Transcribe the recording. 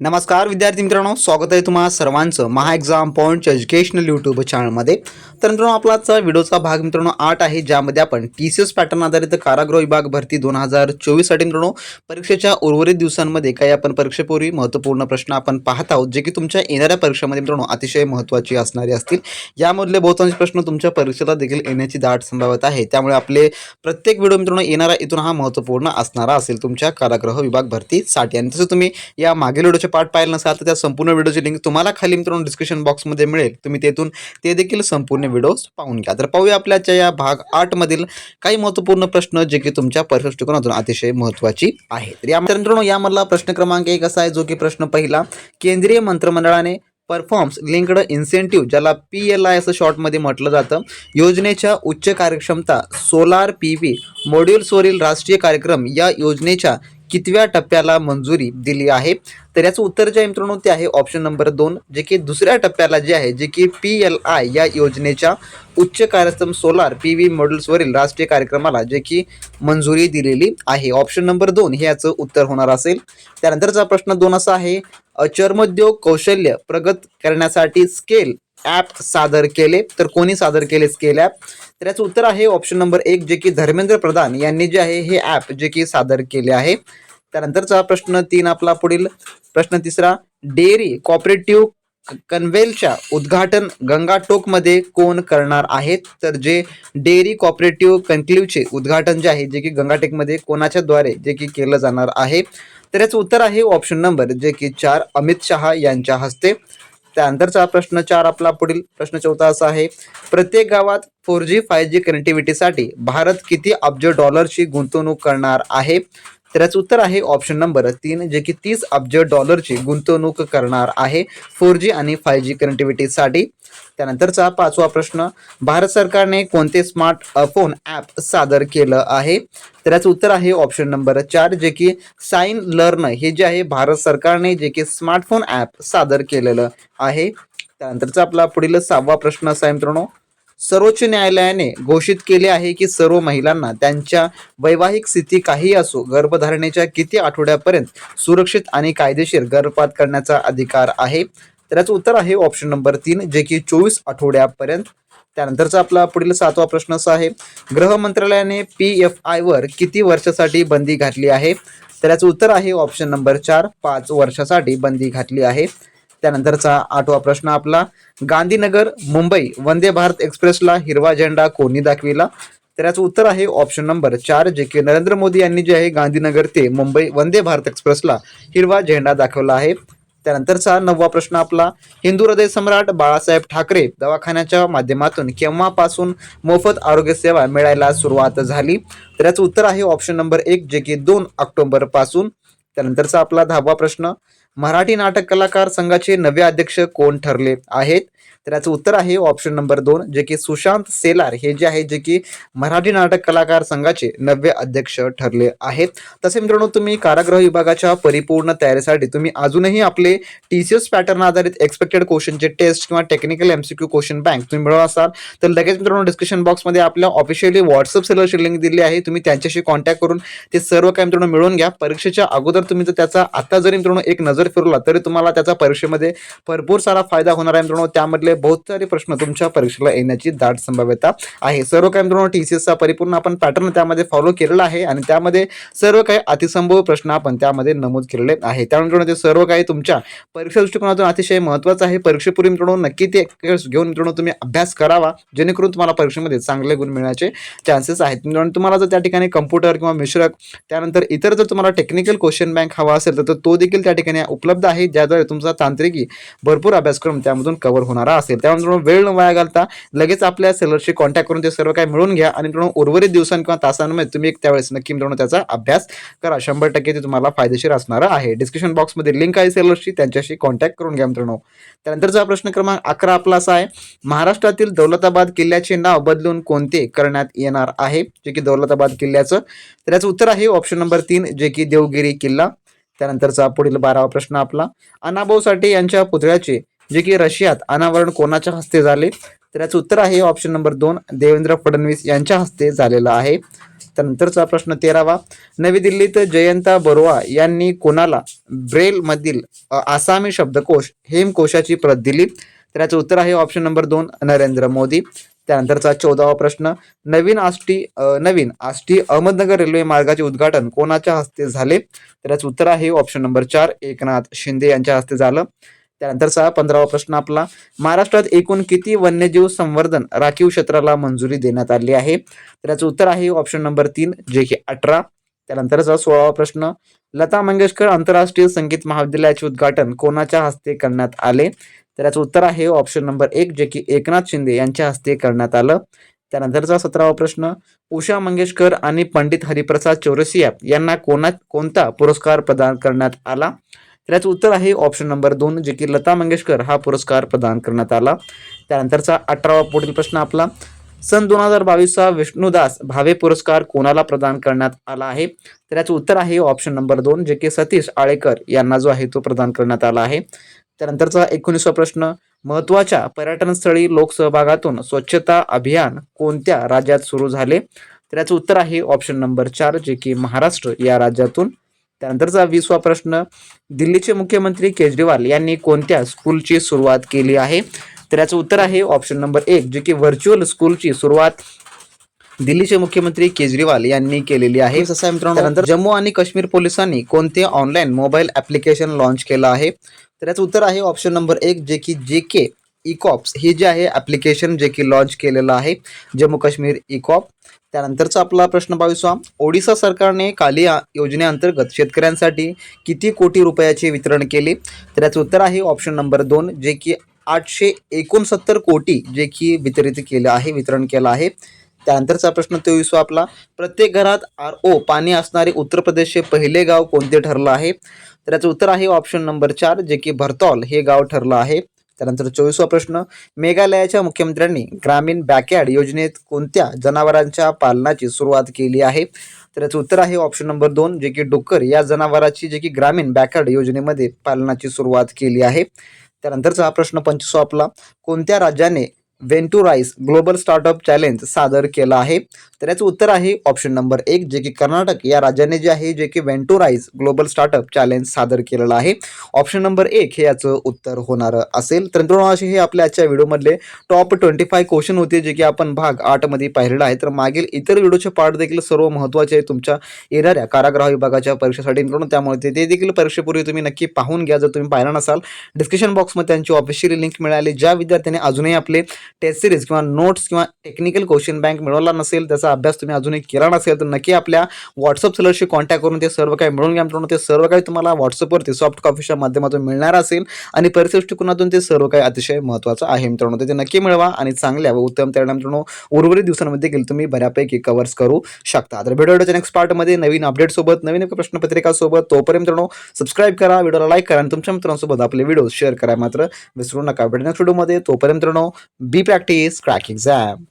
नमस्कार विद्यार्थी मित्रांनो. स्वागत आहे तुम्हाला सर्वांचं Maha exam point educational YouTube चॅनलमध्ये तर मित्रांनो आपला आजचा व्हिडिओचा भाग मित्रांनो आठ आहे ज्यामध्ये आपण टी सी एस पॅटर्न आधारित कारागृह विभाग भरती दोन हजार चोवीससाठी मित्रांनो परीक्षेच्या उर्वरित दिवसांमध्ये काही आपण परीक्षेपूर्वी महत्त्वपूर्ण प्रश्न आपण पाहत आहोत जे की तुमच्या येणाऱ्या परीक्षेमध्ये मित्रांनो अतिशय महत्त्वाची असणारी असतील. यामधले बहुतांश प्रश्न तुमच्या परीक्षेला देखील येण्याची दाट संभाव्यता आहे. त्यामुळे आपले प्रत्येक व्हिडिओ मित्रांनो येणारा इथून हा महत्त्वपूर्ण असणारा असेल तुमच्या कारागृह विभाग भरतीसाठी. आणि तसं तुम्ही या मागील व्हिडिओचे पार्ट पाहिलं नसाल तर त्या संपूर्ण व्हिडिओची लिंक तुम्हाला खाली मित्रांनो डिस्क्रिप्शन बॉक्समध्ये मिळेल. तुम्ही तेथून ते देखील संपूर्ण व्हिडिओज पाहून घ्या. तर पाहूया आपल्याच्या या भाग आठमधील काही महत्त्वपूर्ण प्रश्न जे की तुमच्या परीक्षा अतिशय महत्त्वाची आहे तर या मित्रांनो यामधला प्रश्न क्रमांक एक असा आहे जो की प्रश्न पहिला केंद्रीय मंत्रिमंडळाने परफॉर्म्स लिंक्ड इन्सेंटिव्ह ज्याला पी एल आय असं शॉर्टमध्ये म्हटलं जातं योजनेच्या उच्च कार्यक्षमता सोलार पी व्ही मॉड्यूल्सवरील राष्ट्रीय कार्यक्रम या योजनेच्या कितव्या टप्प्याला मंजुरी दिली आहे? तर याचं उत्तर जे आहे मित्रांनो ते आहे ऑप्शन नंबर दोन जे की दुसऱ्या टप्प्याला जे आहे जे की पी एल आय या योजनेच्या उच्च कार्यक्रम सोलार पी व्ही मॉडेल्सवरील राष्ट्रीय कार्यक्रमाला जे की मंजुरी दिलेली आहे. ऑप्शन नंबर दोन हे याचं उत्तर होणार असेल. त्यानंतरचा प्रश्न दोन असा आहे चर्मोद्योग कौशल्य प्रगत करण्यासाठी स्केल ॲप सादर केले तर कोणी सादर केले स्केल ॲप तर याचं उत्तर आहे ऑप्शन नंबर एक जे की धर्मेंद्र प्रधान यांनी जे आहे हे ॲप जे की सादर केले आहे. त्यानंतरचा प्रश्न तीन आपला पुढील. प्रश्न तिसरा डेअरी कॉपरेटिव्ह कन्व्हेलच्या उद्घाटन गंगाटोकमध्ये कोण करणार आहेत? तर जे डेअरी कॉपरेटिव्ह कन्क्ल्यूवचे उद्घाटन जे आहे जे की गंगाटेकमध्ये कोणाच्या द्वारे जे की केलं जाणार आहे? तर याचं उत्तर आहे ऑप्शन नंबर जे की चार अमित शहा यांच्या हस्ते. त्यानंतरचा प्रश्न चार आपला पुढील. प्रश्न चौथा असा आहे प्रत्येक गावात फोर जी फाय जी कनेक्टिव्हिटीसाठी भारत किती अब्ज डॉलरची गुंतवणूक करणार आहे? तर याचं उत्तर आहे ऑप्शन नंबर तीन जे की तीस अब्ज डॉलरची गुंतवणूक करणार आहे फोर जी आणि फाय जी कनेक्टिव्हिटीसाठी त्यानंतरचा पाचवा प्रश्न भारत सरकारने कोणते स्मार्ट फोन ॲप सादर केलं आहे? तर याचं उत्तर आहे ऑप्शन नंबर चार जे की साईन लर्न हे जे आहे भारत सरकारने जे की स्मार्टफोन ॲप सादर केलेलं आहे. त्यानंतरचा आपला पुढील सहावा प्रश्न असा आहे मित्रांनो सर्वोच्च न्यायालयाने घोषित केले आहे की सर्व महिलांना त्यांच्या वैवाहिक स्थिती काही असो गर्भधारणेच्या किती आठवड्यापर्यंत सुरक्षित आणि कायदेशीर गर्भपात करण्याचा अधिकार आहे? तर याचं उत्तर आहे ऑप्शन नंबर तीन जे की चोवीस आठवड्यापर्यंत. त्यानंतरचा आपला पुढील सातवा प्रश्न असा आहे गृह मंत्रालयाने पी एफ आयवर किती वर्षासाठी बंदी घातली आहे? तर याचं उत्तर आहे ऑप्शन नंबर चार पाच वर्षासाठी बंदी घातली आहे. त्यानंतरचा आठवा प्रश्न आपला. गांधीनगर मुंबई वंदे भारत एक्सप्रेसला हिरवा झेंडा कोणी दाखविला? तर याचं उत्तर आहे ऑप्शन नंबर चार जे की नरेंद्र मोदी यांनी जे आहे गांधीनगर ते मुंबई वंदे भारत एक्सप्रेसला हिरवा झेंडा दाखवला आहे. त्यानंतरचा नववा प्रश्न आपला हिंदू हृदय सम्राट बाळासाहेब ठाकरे दवाखान्याच्या माध्यमातून केव्हापासून मोफत आरोग्य सेवा मिळायला सुरुवात झाली? तर याचं उत्तर आहे ऑप्शन नंबर एक जे की दोन ऑक्टोबरपासून त्यानंतरचा आपला दहावा प्रश्न मराठी नाटक कलाकार संघाचे नवे अध्यक्ष कोण ठरले आहेत? तर याचं उत्तर आहे ऑप्शन नंबर दोन जे की सुशांत सेलार हे जे आहे जे की मराठी नाटक कलाकार संघाचे नवे अध्यक्ष ठरले आहेत. तसे मित्रांनो तुम्ही कारागृह विभागाच्या परिपूर्ण तयारीसाठी तुम्ही अजूनही आपले टी सी एस पॅटर्न आधारित एक्सपेक्टेड क्वेश्चनचे टेस्ट किंवा technical M C Q question bank तुम्ही मिळवत असाल तर लगेच मित्रांनो डिस्क्रिप्शन बॉक्समध्ये आपल्या ऑफिशियली व्हॉट्सअप सेलरची लिंक दिली आहे. तुम्ही त्यांच्याशी कॉन्टॅक्ट करून ते सर्व काही मित्रांनो मिळवून घ्या. परीक्षेच्या अगोदर तुम्ही जर त्याचा आता जरी मित्रांनो एक नजर फिरवला तरी तुम्हाला त्याचा परीक्षेमध्ये भरपूर सारा फायदा होणार आहे मित्रांनो. त्यामधले बहुत सारे प्रश्न तुमच्या परीक्षेला येण्याची दाट संभाव्यता आहे. सर्व काही मित्रांनो टी सी एसचा परिपूर्ण आपण पॅटर्न त्यामध्ये फॉलो केलेला आहे आणि त्यामध्ये सर्व काही अतिसंभव प्रश्न आपण त्यामध्ये नमूद केलेले आहे त्यामुळे ते सर्व काही तुमच्या परीक्षा दृष्टिकोनातून अतिशय महत्त्वाचं आहे. परीक्षेपूर्वी मित्रांनो नक्की ते घेऊन मित्रांनो तुम्ही अभ्यास करावा जेणेकरून तुम्हाला परीक्षेमध्ये चांगले गुण मिळण्याचे चान्सेस आहेत. मित्रांनो तुम्हाला जर त्या ठिकाणी कम्प्युटर किंवा मिश्रक त्यानंतर इतर जर तुम्हाला टेक्निकल क्वेश्चन बँक हवा असेल तर तो देखील त्या ठिकाणी उपलब्ध आहे ज्याद्वारे तुमचा तांत्रिकी भरपूर अभ्यासक्रम त्यामधून कव्हर होणारा असेल त्यामुळे मित्रांनो वेळ न वाया घालता लगेच आपल्या सेलरशी कॉन्टॅक्ट करून ते सर्व काही मिळून घ्या आणि मित्रांनो उर्वरित दिवसां किंवा तासांमध्ये तुम्ही एक त्यावेळेस नक्की मित्रांनो त्याचा अभ्यास करा. शंभर टक्के ते तुम्हाला फायदेशीर असणार आहे. डिस्क्रिप्शन बॉक्समध्ये लिंक आहे सेलरशी त्यांच्याशी कॉन्टॅक्ट करून घ्या मित्रांनो. त्यानंतरचा प्रश्न क्रमांक अकरा आपला असा आहे. महाराष्ट्रातील दौलताबाद किल्ल्याचे नाव बदलून कोणते करण्यात येणार आहे? जे की दौलताबाद किल्ल्याचं. तर याचं उत्तर आहे ऑप्शन नंबर तीन जे की देवगिरी किल्ला. त्यानंतरचा पुढील बारावा प्रश्न आपला. अनाभाऊ साठे यांच्या पुतळ्याचे जे की रशियात अनावरण कोणाच्या हस्ते झाले? तर याचं उत्तर आहे ऑप्शन नंबर दोन देवेंद्र फडणवीस यांच्या हस्ते झालेलं आहे. त्यानंतरचा प्रश्न तेरावा नवी दिल्लीत जयंता बरोआ यांनी कोणाला ब्रेलमधील आसामी शब्दकोश हेमकोशाची प्रत दिली? तर याचं उत्तर आहे ऑप्शन नंबर दोन नरेंद्र मोदी. त्यानंतरचा चौदावा प्रश्न नवीन आष्टी नवीन आष्टी अहमदनगर रेल्वे मार्गाचे उद्घाटन कोणाच्या हस्ते झाले? तर याचं उत्तर आहे ऑप्शन नंबर चार एकनाथ शिंदे यांच्या हस्ते झालं. त्यानंतरचा पंधरावा प्रश्न आपला महाराष्ट्रात एकूण किती वन्यजीव संवर्धन राखीव क्षेत्राला मंजुरी देण्यात आली आहे? तर याचं उत्तर आहे ऑप्शन नंबर तीन जे की अठरा. त्यानंतरचा सोळावा प्रश्न लता मंगेशकर आंतरराष्ट्रीय संगीत महाविद्यालयाचे उद्घाटन कोणाच्या हस्ते करण्यात आले? तर याचं उत्तर आहे ऑप्शन नंबर एक जे की एकनाथ शिंदे यांच्या हस्ते करण्यात आलं. त्यानंतरचा सतरावा प्रश्न उषा मंगेशकर आणि पंडित हरिप्रसाद चौरसिया यांना कोणा कोणता पुरस्कार प्रदान करण्यात आला? तर याचं उत्तर आहे ऑप्शन नंबर दोन जे की लता मंगेशकर हा पुरस्कार प्रदान करण्यात आला. त्यानंतरचा अठरावा पुढील प्रश्न आपला. सन दोन हजार बावीसचा विष्णुदास भावे पुरस्कार कोणाला प्रदान करण्यात आला आहे? तर याचं उत्तर आहे ऑप्शन नंबर दोन जे की सतीश आळेकर यांना जो आहे तो प्रदान करण्यात आला आहे. त्यानंतरचा एकोणीसवा प्रश्न महत्त्वाच्या पर्यटनस्थळी लोकसहभागातून स्वच्छता अभियान कोणत्या राज्यात सुरू झाले? तर याचं उत्तर आहे ऑप्शन नंबर चार जे की महाराष्ट्र या राज्यातून त्यानंतरचा वीसवा प्रश्न दिल्लीचे मुख्यमंत्री केजरीवाल यांनी कोणत्या स्कूलची सुरुवात केली आहे? तर याचं उत्तर आहे ऑप्शन नंबर एक जे की व्हर्च्युअल स्कूलची सुरुवात दिल्लीचे मुख्यमंत्री केजरीवाल यांनी केलेली आहे. मित्रांनो. त्यानंतर जम्मू आणि काश्मीर पोलिसांनी कोणते ऑनलाईन मोबाईल ऍप्लिकेशन लॉन्च केलं आहे? तर याचं उत्तर आहे ऑप्शन नंबर एक जे की जे के इकॉप्स हे जे आहे ॲप्लिकेशन जे की लॉन्च केलेलं आहे जम्मू काश्मीर इकॉप त्यानंतरचा आपला प्रश्न बावीसवा ओडिसा सरकारने काली योजनेअंतर्गत शेतकऱ्यांसाठी किती कोटी रुपयाचे वितरण केले? तर याचं उत्तर आहे ऑप्शन नंबर दोन जे की आठशे एकोणसत्तर कोटी जे की वितरित केलं आहे वितरण केलं आहे. त्यानंतरचा प्रश्न तेवीसवा आपला. प्रत्येक घरात आर ओ पाणी असणारे उत्तर प्रदेशचे पहिले गाव कोणते ठरलं आहे? तर याचं उत्तर आहे ऑप्शन नंबर चार जे की भरतौल हे गाव ठरलं आहे. त्यानंतर चोवीसवा प्रश्न मेघालयाच्या मुख्यमंत्र्यांनी ग्रामीण बॅकयार्ड योजनेत कोणत्या जनावरांच्या पालनाची सुरुवात केली आहे? तर याचं उत्तर आहे ऑप्शन नंबर दोन जे की डुक्कर. या जनावराची जे की ग्रामीण बॅकयार्ड योजनेमध्ये पालनाची सुरुवात केली आहे. त्यानंतरचा हा प्रश्न पंचवीसवा आपला कोणत्या राज्याने वेंटुराईस ग्लोबल स्टार्टअप चॅलेंज सादर केला आहे. तर याचं उत्तर आहे ऑप्शन नंबर एक जे की कर्नाटक या राज्याने जे आहे जे की वेंटुराईज ग्लोबल स्टार्टअप चॅलेंज सादर केलेलं आहे. ऑप्शन नंबर एक हे याचं उत्तर होणार असेल. तर मित्रांनो असे हे आपल्या आजच्या व्हिडिओमधले टॉप ट्वेंटी फाय क्वेश्चन होते जे की आपण भाग आठमध्ये पाहिलेला आहे. तर मागील इतर व्हिडिओचे पार्ट देखील सर्व महत्त्वाचे आहे तुमच्या येणाऱ्या कारागृह विभागाच्या परीक्षेसाठी. मित्रांनो त्यामुळे ते- देखील परीक्षेपूर्वी तुम्ही नक्की पाहून घ्या. जर तुम्ही पाहिला नसाल डिस्क्रिप्शन बॉक्समध्ये त्यांची ऑफिशियली लिंक मिळाली. ज्या विद्यार्थ्यांनी अजूनही आपले टेस्ट सिरीज किंवा नोट्स किंवा टेक्निकल क्वेश्चन बँक मिळवला नसेल त्याचा अभ्यास तुम्ही अजूनही केला नसेल तर नक्की आपल्या व्हॉट्सअप सेलरशी कॉन्टॅक्ट करून ते सर्व काही मिळून घ्या मित्रांनो. ते सर्व काही तुम्हाला व्हॉट्सअपवरती सॉफ्ट कॉफीच्या माध्यमातून मिळणार असेल आणि परिसृष्टिकोनातून ते सर्व काही अतिशय महत्त्वाचं आहे मित्रांनो. ते नक्की मिळवा आणि चांगल्या व उत्तम तयार मित्रांनो उर्वरित दिवसांमध्ये देखील तुम्ही बऱ्यापैकी कव्हर्स करू शकता. तर व्हिडिओच्या नेक्स्ट पार्टमध्ये नवीन अपडेट सोबत नवीन प्रश्नपत्रिकासोबत तोपर्यंत मित्रांनो सबस्क्राईब करा व्हिडिओला लाईक करा आणि तुमच्या मित्रांसोबत आपले व्हिडिओ शेअर करा. मात्र विसरू नका. भेटण्यास व्हिडिओमध्ये तोपर्यंत मित्रांनो BPAC is crack exam.